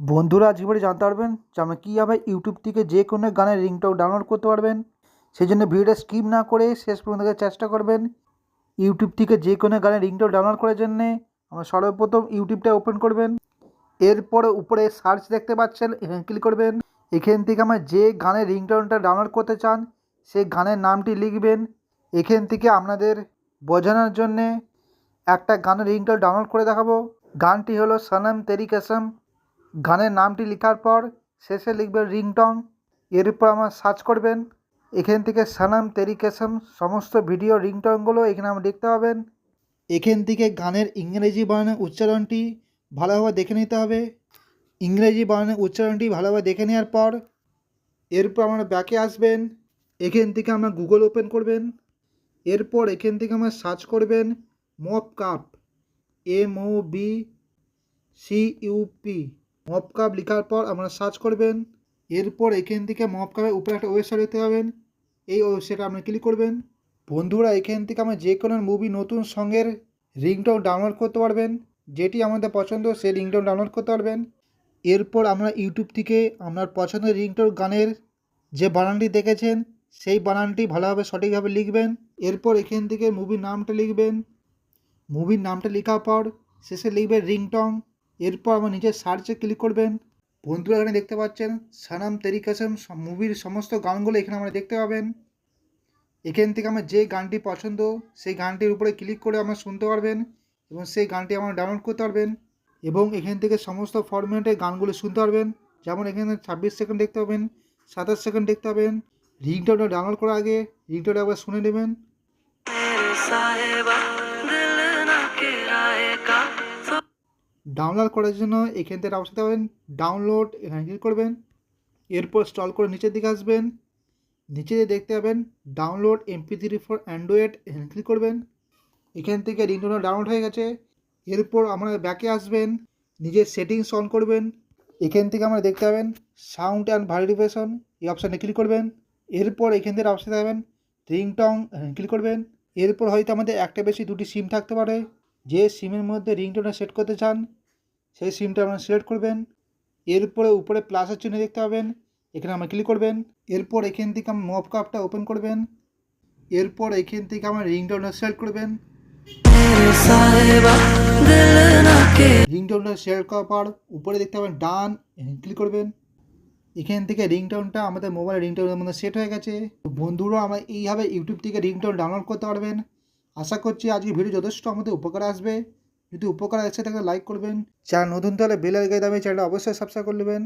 বন্ধুরা বাড়ি জানতে পারবেন যে আপনারা কীভাবে ইউটিউব থেকে যে কোনো গানের রিংটোন ডাউনলোড করতে পারবেন। সেই জন্য ভিডিওটা স্কিপ না করে শেষ পর্যন্ত চেষ্টা করবেন। ইউটিউব থেকে যে কোনো গানের রিংটোন ডাউনলোড করার জন্যে আমরা সর্বপ্রথম ইউটিউবটা ওপেন করবেন। এরপরে উপরে সার্চ দেখতে পাচ্ছেন, এখানে ক্লিক করবেন। এখান থেকে আমরা যে গানের রিংটোনটা ডাউনলোড করতে চান, সেই গানের নামটি লিখবেন। এখান থেকে আপনাদের বোঝানোর জন্যে একটা গানের রিংটোন ডাউনলোড করে দেখাবো। গানটি হলো সনম তেরি কসম গানের নামটি লেখার পর শেষে লিখবেন রিংটং। এরপর আমার সার্চ করবেন। এখান থেকে সানাম তেরি সমস্ত ভিডিও রিংটংগুলো এখানে আমার দেখতে পাবেন। এখান থেকে গানের ইংরেজি বানানের উচ্চারণটি ভালোভাবে দেখে নিতে হবে। ইংরেজি বানানের উচ্চারণটি ভালোভাবে দেখে নেওয়ার পর এরপর আমরা ব্যাকে আসবেন। এখান থেকে আমরা গুগল ওপেন করবেন। এরপর এখান থেকে আমরা সার্চ করবেন mop cup M O B C U P mop cup লেখার পর আপনারা সার্চ করবেন। এরপর এখান থেকে মপ কাপের উপরে একটা ওয়েবসাইট দেখতে পাবেন। এই ওয়েবসাইটে আপনি ক্লিক করবেন। বন্ধুরা, এখান থেকে আমরা যে কোনো মুভি নতুন সঙ্গের রিংটোন ডাউনলোড করতে পারবেন। যেটি আমাদের পছন্দ, সেই রিংটোন ডাউনলোড করতে পারবেন। এরপর আমরা ইউটিউব থেকে আপনার পছন্দের রিংটোন গানের যে বানানটি দেখেছেন, সেই বানানটি ভালোভাবে সঠিকভাবে লিখবেন। এরপর এখান থেকে মুভির নামটা লিখবেন। মুভির নামটা লেখার পর শেষে লিখবেন রিংটং এরপর আমার নিজের সার্চে ক্লিক করবেন। বন্ধুরা, এখানে দেখতে পাচ্ছেন, সানাম তেরি কাসম মুভির সমস্ত গানগুলো এখানে আমরা দেখতে পাবেন। এখান থেকে আমার যে গানটি পছন্দ, সেই গানটির উপরে ক্লিক করে আমরা শুনতে পারবেন এবং সেই গানটি আমরা ডাউনলোড করতে পারবেন এবং এখান থেকে সমস্ত ফরম্যাটের গানগুলো শুনতে পারবেন। যেমন এখানে ছাব্বিশ সেকেন্ড দেখতে পাবেন, সাতাশ সেকেন্ড দেখতে পাবেন রিংটোনটা ডাউনলোড করার আগে রিংটোনটা একবার শুনে নেবেন। ডাউনলোড করার জন্য এখান থেকে অপশন পাবেন ডাউনলোড এখানে ক্লিক করবেন, এরপর স্টল করে নিচের দিকে আসবেন, নিচে দেখতে পাবেন download MP three for Android এখানে ক্লিক করবেন, এখান থেকে রিংটোনটা ডাউনলোড হয়ে গেছে, এরপর আমরা ব্যাকে আসবেন, নিজের সেটিংস অন করবেন, এখান থেকে আমরা দেখতে পাবেন সাউন্ড অ্যান্ড ভ্যালিডেশন এই অপশানে ক্লিক করবেন, এরপর এখান থেকে অপশানে পাবেন রিংটং ক্লিক করবেন, এরপর হয়তো আমাদের একটা বেশি দুটি সিম থাকতে পারে, যে সিমের মধ্যে রিংটোনটা সেট করতে চান সেই সিমটা আপনার সিলেক্ট করবেন। এরপরে উপরে প্লাসের চিহ্ন দেখতে পাবেন। এখানে আমার ক্লিক করবেন। এরপর এখান থেকে আমার মপ কাপটা ওপেন করবেন। এরপর এখান থেকে আমার রিংটোনটা সিলেক্ট করবেন। রিংটাউনটা সিলেক্ট করার পর উপরে দেখতে পাবেন ডান ক্লিক করবেন। এখান থেকে রিংটোনটা আমাদের মোবাইলের রিংটোনের মধ্যে সেট হয়ে গেছে। বন্ধুরা, আমরা এইভাবে ইউটিউব থেকে রিংটোন ডাউনলোড করতে পারবেন। আশা করছি আজকে ভিডিও যথেষ্ট আমাদের উপকার আসবে। যদি উপকার এসে থাকে লাইক করবেন। চ্যানেল নতুন তাহলে বেলের গায়ে দামে চ্যানেলটা অবশ্যই সাবস্ক্রাইব করে নেবেন।